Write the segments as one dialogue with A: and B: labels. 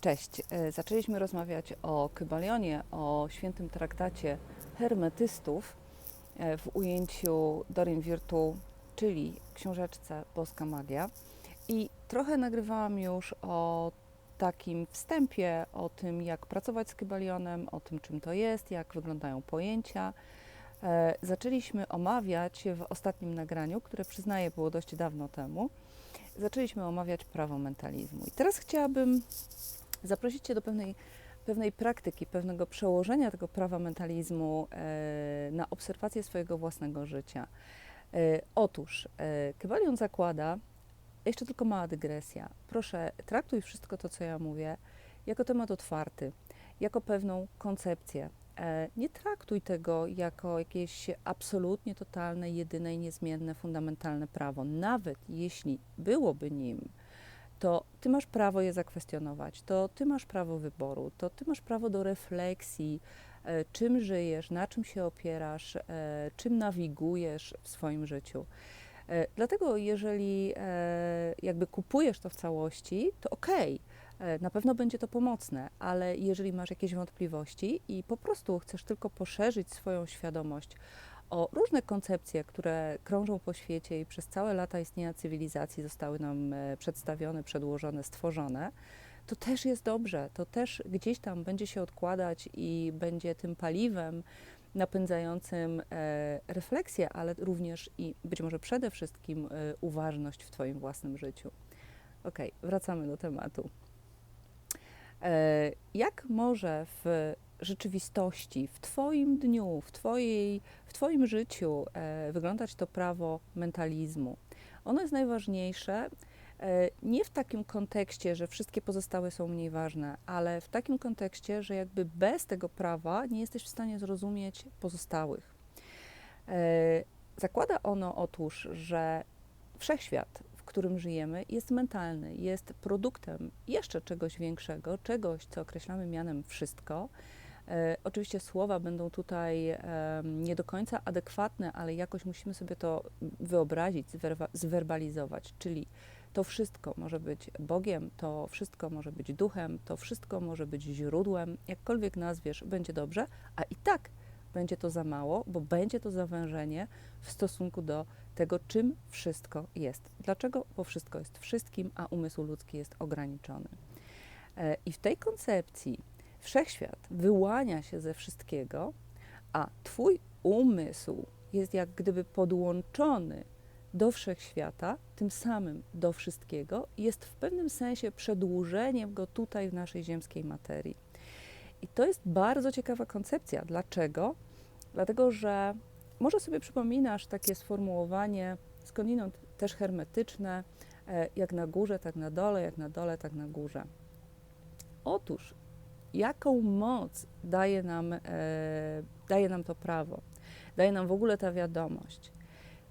A: Cześć. E, Zaczęliśmy rozmawiać o Kybalionie, o świętym traktacie hermetystów e, w ujęciu Dorin Virtu, czyli książeczce Boska Magia. I trochę nagrywałam już o takim wstępie, o tym jak pracować z Kybalionem, o tym czym to jest, jak wyglądają pojęcia. E, Zaczęliśmy omawiać w ostatnim nagraniu, które przyznaję było dość dawno temu, zaczęliśmy omawiać prawo mentalizmu. I teraz chciałabym zaprosić Cię do pewnej, pewnej praktyki, pewnego przełożenia tego prawa mentalizmu e, na obserwację swojego własnego życia. E, otóż e, Kybalion zakłada, jeszcze tylko mała dygresja, proszę traktuj wszystko to, co ja mówię, jako temat otwarty, jako pewną koncepcję. Nie traktuj tego jako jakieś absolutnie totalne, jedyne i niezmienne, fundamentalne prawo. Nawet jeśli byłoby nim, to ty masz prawo je zakwestionować, to ty masz prawo wyboru, to ty masz prawo do refleksji, e, czym żyjesz, na czym się opierasz, e, czym nawigujesz w swoim życiu. E, Dlatego, jeżeli jakby kupujesz to w całości, to okej, e, na pewno będzie to pomocne, ale jeżeli masz jakieś wątpliwości i po prostu chcesz tylko poszerzyć swoją świadomość o różne koncepcje, które krążą po świecie i przez całe lata istnienia cywilizacji zostały nam e, przedstawione, przedłożone, stworzone, to też jest dobrze. To też gdzieś tam będzie się odkładać i będzie tym paliwem napędzającym e, refleksję, ale również i być może przede wszystkim e, uważność w Twoim własnym życiu. Ok, wracamy do tematu. Jak może w rzeczywistości, w Twoim dniu, w, twojej, w Twoim życiu e, wyglądać to prawo mentalizmu? Ono jest najważniejsze e, nie w takim kontekście, że wszystkie pozostałe są mniej ważne, ale w takim kontekście, że jakby bez tego prawa nie jesteś w stanie zrozumieć pozostałych. E, Zakłada ono otóż, że wszechświat, w którym żyjemy, jest mentalny, jest produktem jeszcze czegoś większego, czegoś, co określamy mianem wszystko. E, Oczywiście słowa będą tutaj nie do końca adekwatne, ale jakoś musimy sobie to wyobrazić, zwerba- zwerbalizować. Czyli to wszystko może być Bogiem, to wszystko może być duchem, to wszystko może być źródłem, jakkolwiek nazwiesz, będzie dobrze, a i tak będzie to za mało, bo będzie to zawężenie w stosunku do tego, czym wszystko jest. Dlaczego? Bo wszystko jest wszystkim, a umysł ludzki jest ograniczony. E, I w tej koncepcji wszechświat wyłania się ze wszystkiego, a Twój umysł jest jak gdyby podłączony do wszechświata, tym samym do wszystkiego, jest w pewnym sensie przedłużeniem go tutaj w naszej ziemskiej materii. I to jest bardzo ciekawa koncepcja. Dlaczego? Dlatego, że może sobie przypominasz takie sformułowanie, skądinąd też hermetyczne, e, jak na górze, tak na dole, jak na dole, tak na górze. Otóż, jaką moc daje nam, e, daje nam to prawo, daje nam w ogóle ta wiadomość?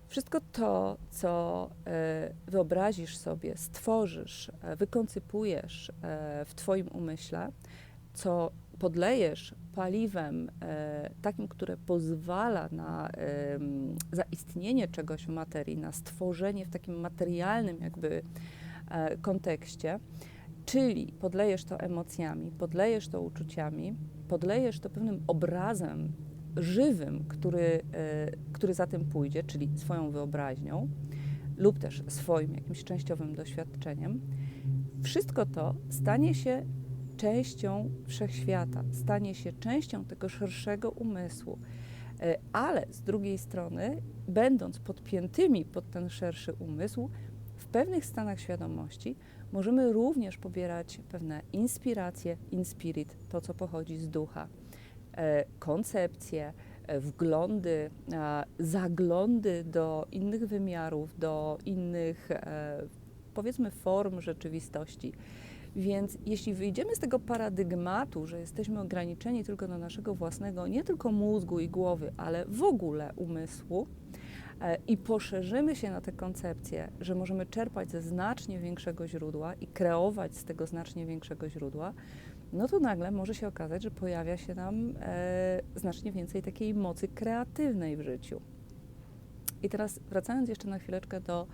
A: Wszystko to, co e, wyobrazisz sobie, stworzysz, e, wykoncypujesz w Twoim umyśle, co podlejesz paliwem takim, które pozwala na zaistnienie czegoś w materii, na stworzenie w takim materialnym jakby kontekście, czyli podlejesz to emocjami, podlejesz to uczuciami, podlejesz to pewnym obrazem żywym, który, e, który za tym pójdzie, czyli swoją wyobraźnią lub też swoim jakimś częściowym doświadczeniem, wszystko to stanie się częścią wszechświata, stanie się częścią tego szerszego umysłu. E, Ale z drugiej strony, będąc podpiętymi pod ten szerszy umysł, w pewnych stanach świadomości możemy również pobierać pewne inspiracje, inspirit, to co pochodzi z ducha, e, koncepcje, e, wglądy, zaglądy do innych wymiarów, do innych, e, powiedzmy, form rzeczywistości. Więc jeśli wyjdziemy z tego paradygmatu, że jesteśmy ograniczeni tylko do naszego własnego, nie tylko mózgu i głowy, ale w ogóle umysłu, i poszerzymy się na te koncepcje, że możemy czerpać ze znacznie większego źródła i kreować z tego znacznie większego źródła, no to nagle może się okazać, że pojawia się nam e, znacznie więcej takiej mocy kreatywnej w życiu. I teraz wracając jeszcze na chwileczkę do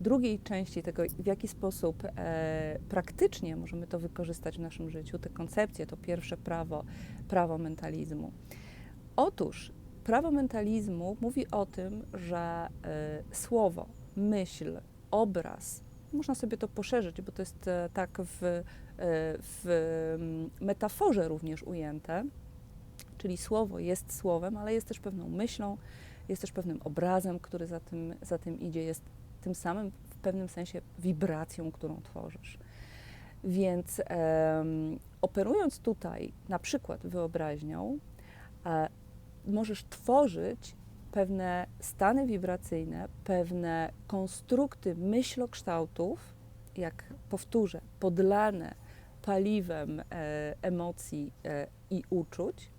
A: drugiej części tego, w jaki sposób e, praktycznie możemy to wykorzystać w naszym życiu, te koncepcje, to pierwsze prawo, prawo mentalizmu. Otóż prawo mentalizmu mówi o tym, że e, słowo, myśl, obraz, można sobie to poszerzyć, bo to jest e, tak w, e, w metaforze również ujęte, czyli słowo jest słowem, ale jest też pewną myślą, jest też pewnym obrazem, który za tym, za tym idzie, jest tym samym w pewnym sensie wibracją, którą tworzysz. Więc operując tutaj na przykład wyobraźnią, e, możesz tworzyć pewne stany wibracyjne, pewne konstrukty myślokształtów, jak powtórzę, podlane paliwem e, emocji e, i uczuć,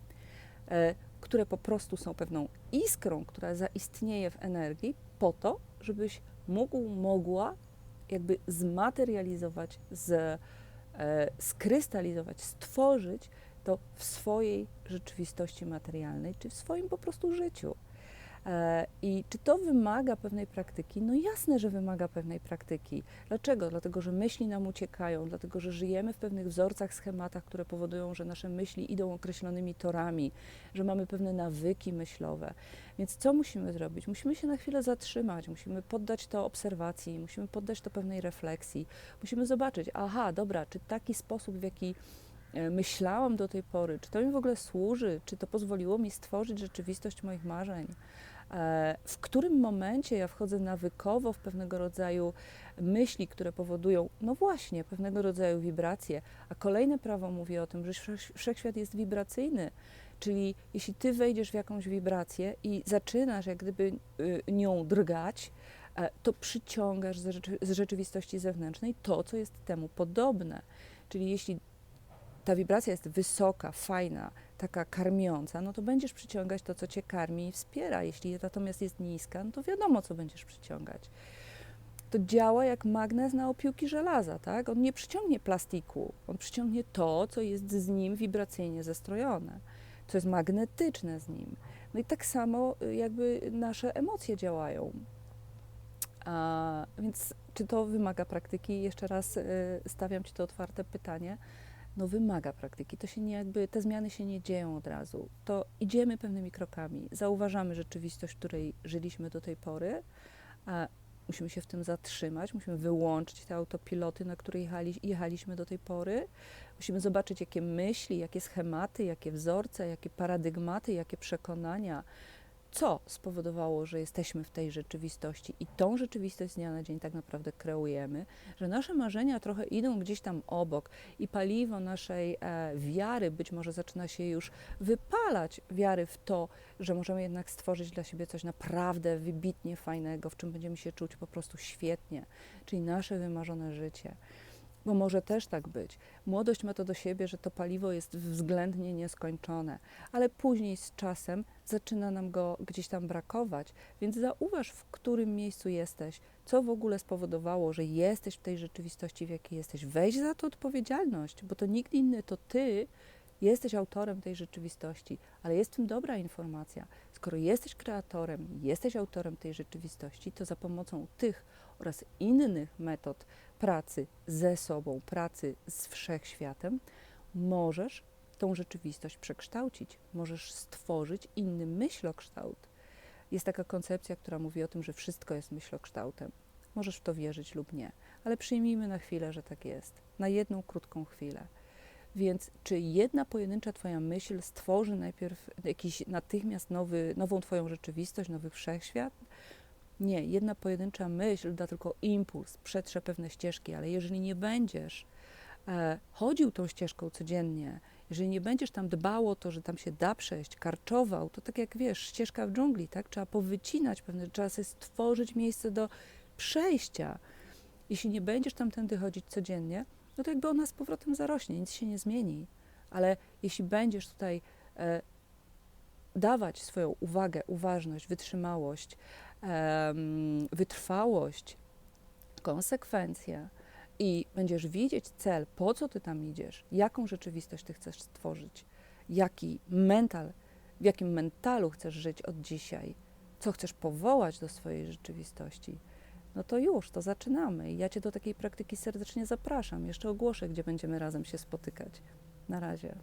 A: e, które po prostu są pewną iskrą, która zaistnieje w energii, po to, żebyś mógł, mogła jakby zmaterializować, z, e, skrystalizować, stworzyć to w swojej rzeczywistości materialnej, czy w swoim po prostu życiu. E, I czy to wymaga pewnej praktyki? No jasne, że wymaga pewnej praktyki. Dlaczego? Dlatego, że myśli nam uciekają, dlatego, że żyjemy w pewnych wzorcach, schematach, które powodują, że nasze myśli idą określonymi torami, że mamy pewne nawyki myślowe. Więc co musimy zrobić? Musimy się na chwilę zatrzymać, musimy poddać to obserwacji, musimy poddać to pewnej refleksji, musimy zobaczyć, aha, dobra, czy taki sposób, w jaki myślałam do tej pory, czy to mi w ogóle służy, czy to pozwoliło mi stworzyć rzeczywistość moich marzeń. E, w którym momencie ja wchodzę nawykowo w pewnego rodzaju myśli, które powodują, no właśnie, pewnego rodzaju wibracje, a kolejne prawo mówi o tym, że wszechświat jest wibracyjny. Czyli jeśli ty wejdziesz w jakąś wibrację i zaczynasz jak gdyby y, nią drgać, e, to przyciągasz z rzeczywistości zewnętrznej to, co jest temu podobne. Czyli jeśli ta wibracja jest wysoka, fajna, taka karmiąca, no to będziesz przyciągać to, co cię karmi i wspiera. Jeśli natomiast jest niska, no to wiadomo, co będziesz przyciągać. To działa jak magnes na opiłki żelaza, tak? On nie przyciągnie plastiku, on przyciągnie to, co jest z nim wibracyjnie zestrojone, co jest magnetyczne z nim. No i tak samo y, jakby nasze emocje działają. A, więc czy to wymaga praktyki? Jeszcze raz y, stawiam Ci to otwarte pytanie no wymaga praktyki. To się nie jakby, te zmiany się nie dzieją od razu. To idziemy pewnymi krokami, zauważamy rzeczywistość, w której żyliśmy do tej pory, a musimy się w tym zatrzymać, musimy wyłączyć te autopiloty, na które jechali, jechaliśmy do tej pory. Musimy zobaczyć, jakie myśli, jakie schematy, jakie wzorce, jakie paradygmaty, jakie przekonania co spowodowało, że jesteśmy w tej rzeczywistości? I tą rzeczywistość z dnia na dzień tak naprawdę kreujemy, że nasze marzenia trochę idą gdzieś tam obok i paliwo naszej e, wiary być może zaczyna się już wypalać, wiary w to, że możemy jednak stworzyć dla siebie coś naprawdę wybitnie fajnego, w czym będziemy się czuć po prostu świetnie, czyli nasze wymarzone życie bo może też tak być. Młodość ma to do siebie, że to paliwo jest względnie nieskończone, ale później z czasem zaczyna nam go gdzieś tam brakować, więc zauważ, w którym miejscu jesteś, co w ogóle spowodowało, że jesteś w tej rzeczywistości, w jakiej jesteś. Weź za to odpowiedzialność, bo to nikt inny, to ty jesteś autorem tej rzeczywistości, ale jest w tym dobra informacja. Skoro jesteś kreatorem, jesteś autorem tej rzeczywistości, to za pomocą tych oraz innych metod pracy ze sobą, pracy z wszechświatem, możesz tą rzeczywistość przekształcić, możesz stworzyć inny myślokształt. Jest taka koncepcja, która mówi o tym, że wszystko jest myślokształtem. Możesz w to wierzyć lub nie, ale przyjmijmy na chwilę, że tak jest, na jedną krótką chwilę. Więc czy jedna pojedyncza Twoja myśl stworzy najpierw jakiś natychmiast nowy, nową Twoją rzeczywistość, nowy wszechświat? Nie, jedna pojedyncza myśl da tylko impuls, przetrze pewne ścieżki, ale jeżeli nie będziesz e, chodził tą ścieżką codziennie, jeżeli nie będziesz tam dbał o to, że tam się da przejść, karczował, to tak jak wiesz, ścieżka w dżungli, tak? Trzeba powycinać pewne, trzeba sobie stworzyć miejsce do przejścia. Jeśli nie będziesz tamtędy chodzić codziennie, no to jakby ona z powrotem zarośnie, nic się nie zmieni. Ale jeśli będziesz tutaj e, dawać swoją uwagę, uważność, wytrzymałość, wytrwałość, konsekwencje i będziesz widzieć cel, po co ty tam idziesz, jaką rzeczywistość ty chcesz stworzyć, jaki mental, w jakim mentalu chcesz żyć od dzisiaj, co chcesz powołać do swojej rzeczywistości, no to już, to zaczynamy. I ja Cię do takiej praktyki serdecznie zapraszam. Jeszcze ogłoszę, gdzie będziemy razem się spotykać. Na razie.